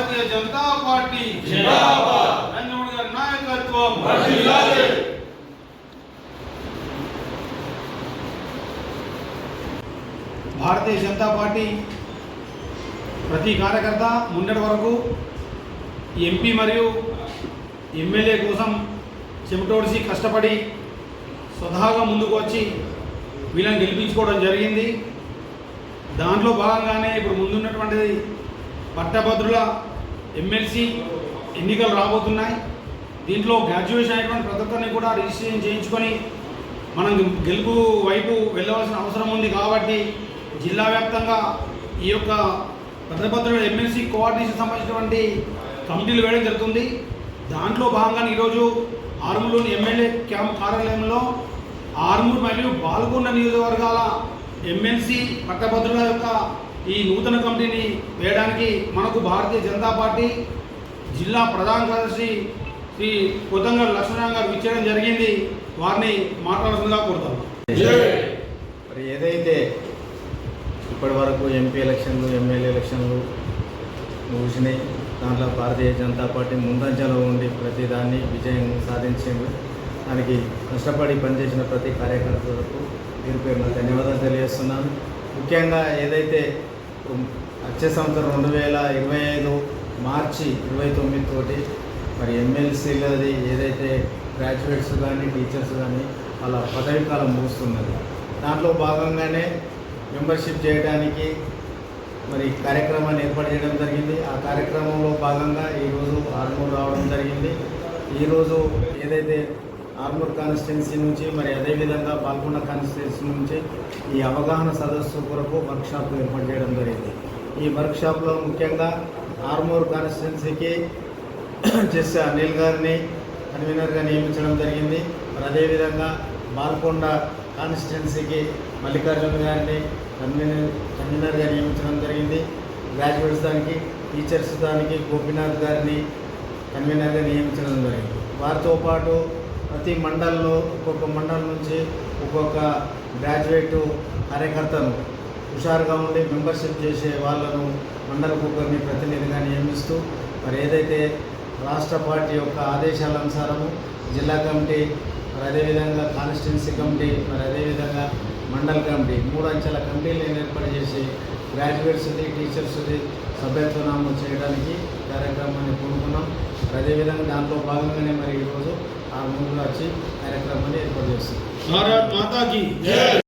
భారతీయ Janata party జిందాబాద్. నరేంద్ర మోడీ గారి నాయకత్వం. భారతీయ జనతా పార్టీ ప్రతి కార్యకర్త మొన్నటి వరకు ఎంపీ మరియు ఎమ్మెల్యే కోసం చెమటోడిసి కష్టపడి స్వతహాగా ముందుకు వచ్చి వీళ్ళని గెలిపించుకోవడం జరిగింది దాంట్లో భాగంగానే ఇప్పుడు ముందున్నటువంటిది పట్టభద్రుల ఎమ్మెల్సీ ఎన్నికలు రాబోతున్నాయి. దీంట్లో గ్రాడ్యుయేషన్ అయినటువంటి ప్రతి ఒక్కరిని కూడా రిజిస్ట్రేషన్ చేయించుకొని మనం గెలుపు వైపు వెళ్ళవలసిన అవసరం ఉంది కాబట్టి జిల్లా వ్యాప్తంగా ఈ యొక్క భద్రభద్రుడు ఎమ్మెల్సీ కోఆర్డినేషన్ సంబంధించినటువంటి కమిటీలు వేయడం జరుగుతుంది. దాంట్లో భాగంగా ఈరోజు ఆర్మూరులోని ఎమ్మెల్యే క్యాంప్ కార్యాలయంలో ఆర్మూర్ మరియు బాల్కొండ నియోజకవర్గాల ఎమ్మెల్సీ పట్టభద్రుల యొక్క ఈ నూతన కమిటీని వేయడానికి మనకు భారతీయ జనతా పార్టీ జిల్లా ప్రధాన కార్యదర్శి శ్రీ కొత్తంగా లక్ష్మణరావు గారు ఇచ్చేయడం జరిగింది. వారిని మాట్లాడుతుందిగా కోరుతాం మరి ఏదైతే ఇప్పటి వరకు ఎంపీ ఎలక్షన్లు ఎమ్మెల్యే ఎలక్షన్లు ముగిసినాయి దాంట్లో భారతీయ జనతా పార్టీ ముందంజలో ఉండి ప్రతి దాన్ని విజయం సాధించింది. దానికి కష్టపడి పనిచేసిన ప్రతి కార్యకర్తలకు పేరు పేరున ధన్యవాదాలు తెలియజేస్తున్నాను. ముఖ్యంగా ఏదైతే వచ్చే సంవత్సరం రెండు వేల ఇరవై ఐదు మార్చి ఇరవై తొమ్మిది తోటి మరి ఎమ్మెల్సీలది ఏదైతే గ్రాడ్యుయేట్స్ కానీ టీచర్స్ కానీ వాళ్ళ పదవి కాలం ముగుస్తున్నది. దాంట్లో భాగంగానే మెంబర్షిప్ చేయడానికి మరి కార్యక్రమాన్ని ఏర్పాటు చేయడం జరిగింది. ఆ కార్యక్రమంలో భాగంగా ఈరోజు ఆర్మూర్ రావడం జరిగింది. ఈరోజు ఏదైతే ఆర్మూర్ కాన్స్టిట్యున్సీ నుంచి మరి అదేవిధంగా పాల్గొండ కాన్స్టిట్యున్సీ నుంచి ఈ అవగాహన సదస్సు కొరకు వర్క్షాప్ ఏర్పాటు చేయడం జరిగింది. ఈ వర్క్షాప్లో ముఖ్యంగా ఆర్మూర్ కాన్స్టిట్యున్సీకి జస్ అనిల్ గారిని కన్వీనర్గా నియమించడం జరిగింది. మరి అదేవిధంగా బాల్కొండ కాన్స్టిట్యున్సీకి మల్లికార్జున గారిని కన్వీనర్ కన్వీనర్గా నియమించడం జరిగింది. గ్రాడ్యుయేట్స్ దానికి టీచర్స్ దానికి గోపీనాథ్ గారిని కన్వీనర్గా నియమించడం జరిగింది. వారితో పాటు ప్రతి మండల్లో ఒక్కొక్క మండలం నుంచి ఒక్కొక్క గ్రాడ్యుయేట్ కార్యకర్తను హుషారుగా ఉండి మెంబర్షిప్ చేసే వాళ్ళను మండల కుక్కర్ని ప్రతినిధిగా నియమిస్తూ మరి ఏదైతే రాష్ట్ర పార్టీ యొక్క ఆదేశాల అనుసారము జిల్లా కమిటీ మరి అదేవిధంగా కాన్స్టిట్యున్సీ కమిటీ మరి అదేవిధంగా మండల కమిటీ మూడు అంచెల కమిటీలను ఏర్పాటు చేసి గ్రాడ్యుయేట్స్ది టీచర్స్ది సభ్యత్వ నామం చేయడానికి కార్యక్రమాన్ని పూనుకున్నాం. అదేవిధంగా దాంట్లో భాగంగానే మరి ఈరోజు ఆ ముందు వచ్చి కార్యక్రమాన్ని ఏర్పాటు చేస్తున్నాం భారత్ మాతాకి జై